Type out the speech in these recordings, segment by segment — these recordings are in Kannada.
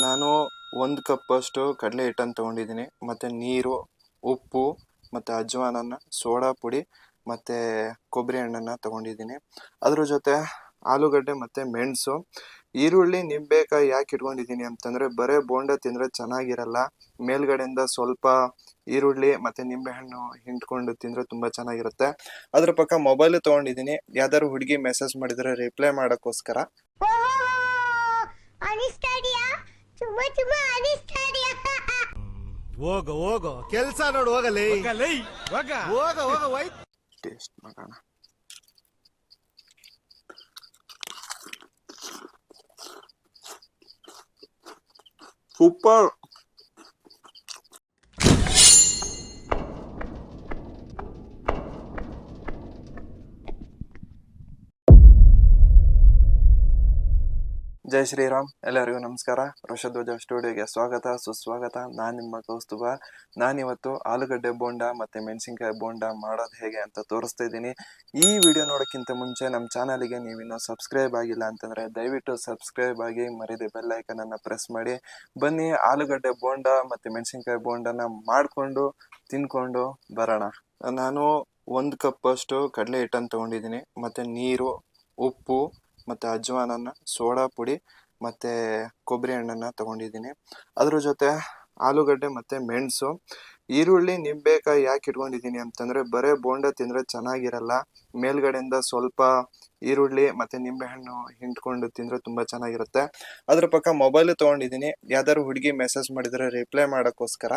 ನಾನು ಒಂದು ಕಪ್ಪಷ್ಟು ಕಡಲೆ ಹಿಟ್ಟನ್ನು ತೊಗೊಂಡಿದ್ದೀನಿ. ಮತ್ತು ನೀರು, ಉಪ್ಪು, ಮತ್ತು ಅಜ್ವಾನನ್ನು ಸೋಡಾ ಪುಡಿ, ಮತ್ತು ಕೊಬ್ಬರಿ ಎಣ್ಣೆನ ತೊಗೊಂಡಿದ್ದೀನಿ. ಅದ್ರ ಜೊತೆ ಆಲೂಗಡ್ಡೆ ಮತ್ತು ಮೆಣಸು. ಈರುಳ್ಳಿ, ನಿಂಬೆಕಾಯಿ ಯಾಕೆ ಇಟ್ಕೊಂಡಿದ್ದೀನಿ ಅಂತಂದರೆ ಬರೇ ಬೋಂಡ ತಿಂದರೆ ಚೆನ್ನಾಗಿರಲ್ಲ. ಮೇಲ್ಗಡೆಯಿಂದ ಸ್ವಲ್ಪ ಈರುಳ್ಳಿ ಮತ್ತು ನಿಂಬೆಹಣ್ಣು ಹಿಂಡ್ಕೊಂಡು ತಿಂದರೆ ತುಂಬ ಚೆನ್ನಾಗಿರುತ್ತೆ. ಅದ್ರ ಪಕ್ಕ ಮೊಬೈಲು ತೊಗೊಂಡಿದ್ದೀನಿ. ಯಾವ್ದಾದ್ರು ಹುಡುಗಿ ಮೆಸೇಜ್ ಮಾಡಿದರೆ ರಿಪ್ಲೈ ಮಾಡೋಕ್ಕೋಸ್ಕರ. ತುಂಬಾ ಅನಿಸ್ತಾ ಇದೆಯಾ ಹೋಗ ಹೋಗ. ಕೆಲ್ಸ ನೋಡು ಹೋಗಲಿ. ಹೋಗ ಹೋಗ ಹೋಯ್. ಟೇಸ್ಟ್ ಮಾಡೋಣ. ಸೂಪರ್. ಜೈ ಶ್ರೀರಾಮ್. ಎಲ್ಲರಿಗೂ ನಮಸ್ಕಾರ. ಋಷಧ್ವಜ ಸ್ಟುಡಿಯೋಗೆ ಸ್ವಾಗತ. ಸುಸ್ವಾಗತ. ನಾನು ನಿಮ್ಮ ಕೌಸ್ತುಭ ನಾನಿವತ್ತು ಆಲೂಗಡ್ಡೆ ಬೋಂಡ ಮತ್ತು ಮೆಣಸಿನ್ಕಾಯಿ ಬೋಂಡ ಮಾಡೋದು ಹೇಗೆ ಅಂತ ತೋರಿಸ್ತಾ ಇದ್ದೀನಿ. ಈ ವಿಡಿಯೋ ನೋಡೋಕ್ಕಿಂತ ಮುಂಚೆ ನಮ್ಮ ಚಾನಲ್ಗೆ ನೀವಿನ್ನೂ ಸಬ್ಸ್ಕ್ರೈಬ್ ಆಗಿಲ್ಲ ಅಂತಂದರೆ ದಯವಿಟ್ಟು ಸಬ್ಸ್ಕ್ರೈಬ್ ಆಗಿ ಮರಿದೆ ಬೆಲ್ ಐಕನನ್ನು ಪ್ರೆಸ್ ಮಾಡಿ. ಬನ್ನಿ ಆಲೂಗಡ್ಡೆ ಬೋಂಡ ಮತ್ತು ಮೆಣಸಿನ್ಕಾಯಿ ಬೋಂಡನ ಮಾಡಿಕೊಂಡು ತಿನ್ಕೊಂಡು ಬರೋಣ. ನಾನು ಒಂದು ಕಪ್ಪಷ್ಟು ಕಡಲೆ ಹಿಟ್ಟನ್ನು ತೊಗೊಂಡಿದ್ದೀನಿ. ಮತ್ತು ನೀರು, ಉಪ್ಪು ಮತ್ತು ಅಜ್ವಾನನ್ನ ಸೋಡಾ ಪುಡಿ ಮತ್ತು ಕೊಬ್ಬರಿ ಹಣ್ಣನ್ನು ತೊಗೊಂಡಿದ್ದೀನಿ. ಅದ್ರ ಜೊತೆ ಆಲೂಗಡ್ಡೆ ಮತ್ತು ಮೆಣಸು. ಈರುಳ್ಳಿ, ನಿಂಬೆಕಾಯಿ ಯಾಕೆ ಇಟ್ಕೊಂಡಿದ್ದೀನಿ ಅಂತಂದರೆ ಬರೇ ಬೋಂಡ ತಿಂದರೆ ಚೆನ್ನಾಗಿರಲ್ಲ. ಮೇಲ್ಗಡೆಯಿಂದ ಸ್ವಲ್ಪ ಈರುಳ್ಳಿ ಮತ್ತು ನಿಂಬೆಹಣ್ಣು ಹಿಂಡ್ಕೊಂಡು ತಿಂದರೆ ತುಂಬ ಚೆನ್ನಾಗಿರುತ್ತೆ. ಅದ್ರ ಪಕ್ಕ ಮೊಬೈಲ್ ತೊಗೊಂಡಿದ್ದೀನಿ. ಯಾವ್ದಾದ್ರು ಹುಡುಗಿ ಮೆಸೇಜ್ ಮಾಡಿದರೆ ರಿಪ್ಲೈ ಮಾಡೋಕ್ಕೋಸ್ಕರ.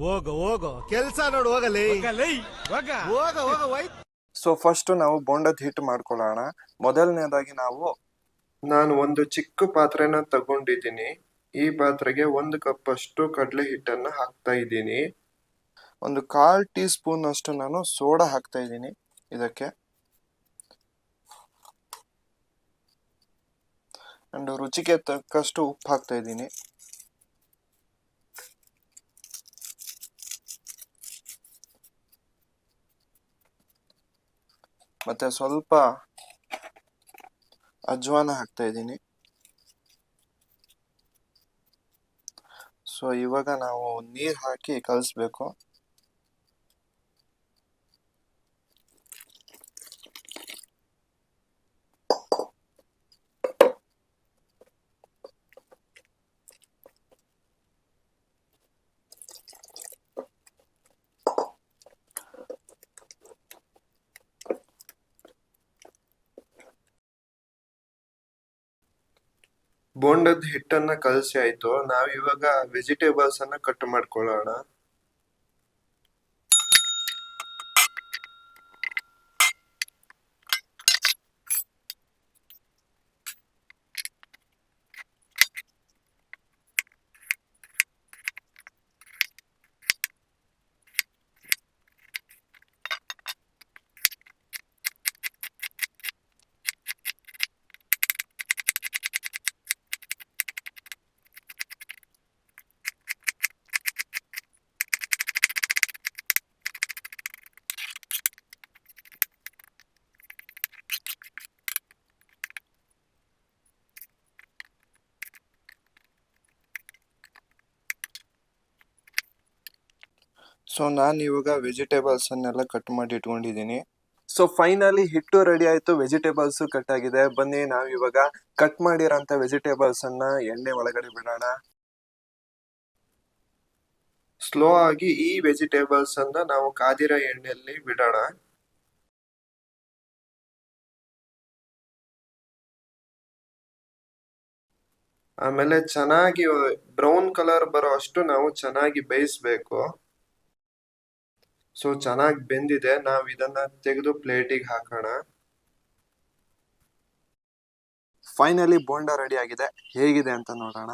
ಹೋಗ ಹೋಗ. ಕೆಲಸ ನೋಡು ಹೋಗಲಿ. ಹೋಗ. ಹೋಗ ಸೊ ಫಸ್ಟ್ ನಾವು ಬೋಂಡದ ಹಿಟ್ ಮಾಡ್ಕೊಳ್ಳೋಣ. ಮೊದಲನೇದಾಗಿ ನಾವು ನಾನು ಒಂದು ಚಿಕ್ಕ ಪಾತ್ರೆನ ತಗೊಂಡಿದ್ದೀನಿ. ಈ ಪಾತ್ರೆಗೆ ಒಂದು ಕಪ್ ಅಷ್ಟು ಕಡಲೆ ಹಿಟ್ಟನ್ನು ಹಾಕ್ತಾ ಇದ್ದೀನಿ. ಒಂದು ಕಾಲ್ ಟೀ ಸ್ಪೂನ್ ಅಷ್ಟು ನಾನು ಸೋಡಾ ಹಾಕ್ತಾ ಇದ್ದೀನಿ ಇದಕ್ಕೆ. ಅಂಡ್ ರುಚಿಗೆ ತಕ್ಕಷ್ಟು ಉಪ್ಪು ಹಾಕ್ತಾ ಇದ್ದೀನಿ. ಮತ್ತೆ ಸ್ವಲ್ಪ ಅಜ್ವಾನ ಹಾಕ್ತಾ ಇದ್ದೀನಿ. ಸೊ ಇವಾಗ ನಾವು ನೀರ್ ಹಾಕಿ ಕಲಿಸ್ಬೇಕು. ಬೋಂಡದ ಹಿಟ್ಟನ್ನ ಕಲಸಿ ಆಯ್ತು. ನಾವ್ ಇವಾಗ ವೆಜಿಟೇಬಲ್ಸ್ ಅನ್ನ ಕಟ್ ಮಾಡ್ಕೊಳ್ಳೋಣ. ಸೊ ನಾನು ಇವಾಗ ವೆಜಿಟೇಬಲ್ಸ್ ಅನ್ನೆಲ್ಲ ಕಟ್ ಮಾಡಿ ಇಟ್ಕೊಂಡಿದ್ದೀನಿ. ಸೊ ಫೈನಲಿ ಹಿಟ್ಟು ರೆಡಿ ಆಯ್ತು. ವೆಜಿಟೇಬಲ್ಸ್ ಕಟ್ ಆಗಿದೆ. ಬನ್ನಿ, ನಾವು ಇವಾಗ ಕಟ್ ಮಾಡಿರೋಂಥ ವೆಜಿಟೇಬಲ್ಸ್ ಅನ್ನ ಎಣ್ಣೆ ಒಳಗಡೆ ಬಿಡೋಣ. ಸ್ಲೋ ಆಗಿ ಈ ವೆಜಿಟೇಬಲ್ಸ್ ಅನ್ನ ನಾವು ಕಾದಿರೋ ಎಣ್ಣೆಯಲ್ಲಿ ಬಿಡೋಣ. ಆಮೇಲೆ ಚೆನ್ನಾಗಿ ಬ್ರೌನ್ ಕಲರ್ ಬರೋ ಅಷ್ಟು ನಾವು ಚೆನ್ನಾಗಿ ಬೇಯಿಸ್ಬೇಕು. ಸೊ ಚೆನ್ನಾಗಿ ಬೆಂದಿದೆ. ನಾವು ಇದನ್ನ ತೆಗೆದು ಪ್ಲೇಟಿಗೆ ಹಾಕೋಣ. ಫೈನಲಿ ಬೋಂಡ ರೆಡಿ ಆಗಿದೆ. ಹೇಗಿದೆ ಅಂತ ನೋಡೋಣ.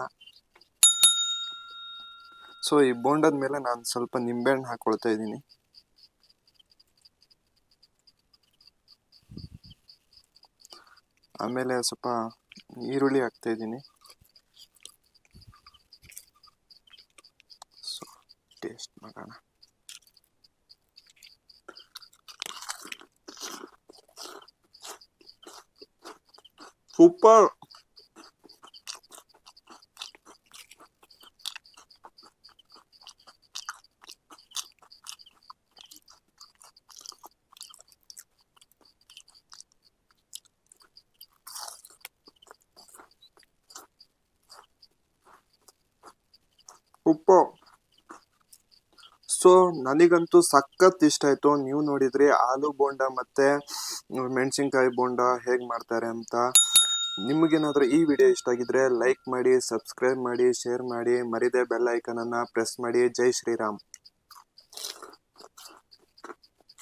ಸೊ ಈ ಬೋಂಡದ ಮೇಲೆ ನಾನು ಸ್ವಲ್ಪ ನಿಂಬೆಹಣ್ಣು ಹಾಕೊಳ್ತಾ ಇದ್ದೀನಿ. ಆಮೇಲೆ ಸ್ವಲ್ಪ ಈರುಳ್ಳಿ ಹಾಕ್ತಾ ಇದ್ದೀನಿ. ಸೊ ಟೇಸ್ಟ್ ಮಾಡೋಣ. ಸೂಪರ್ ಸೊ ನನಗಂತೂ ಸಖತ್ ಇಷ್ಟ ಆಯ್ತು. ನೀವು ನೋಡಿದ್ರಿ ಆಲೂ ಬೋಂಡ ಮತ್ತೆ ಮೆಣಸಿನ್ಕಾಯಿ ಬೋಂಡ ಹೇಗ್ ಮಾಡ್ತಾರೆ ಅಂತ. ನಿಮಗೇನಾದ್ರೂ ಈ ವಿಡಿಯೋ ಇಷ್ಟ ಆಗಿದ್ರೆ ಲೈಕ್ ಮಾಡಿ, ಸಬ್ಸ್ಕ್ರೈಬ್ ಮಾಡಿ, ಶೇರ್ ಮಾಡಿ, ಮರಿದೆ ಬೆಲ್ ಐಕನನ್ನು ಪ್ರೆಸ್ ಮಾಡಿ. ಜೈ ಶ್ರೀರಾಮ್.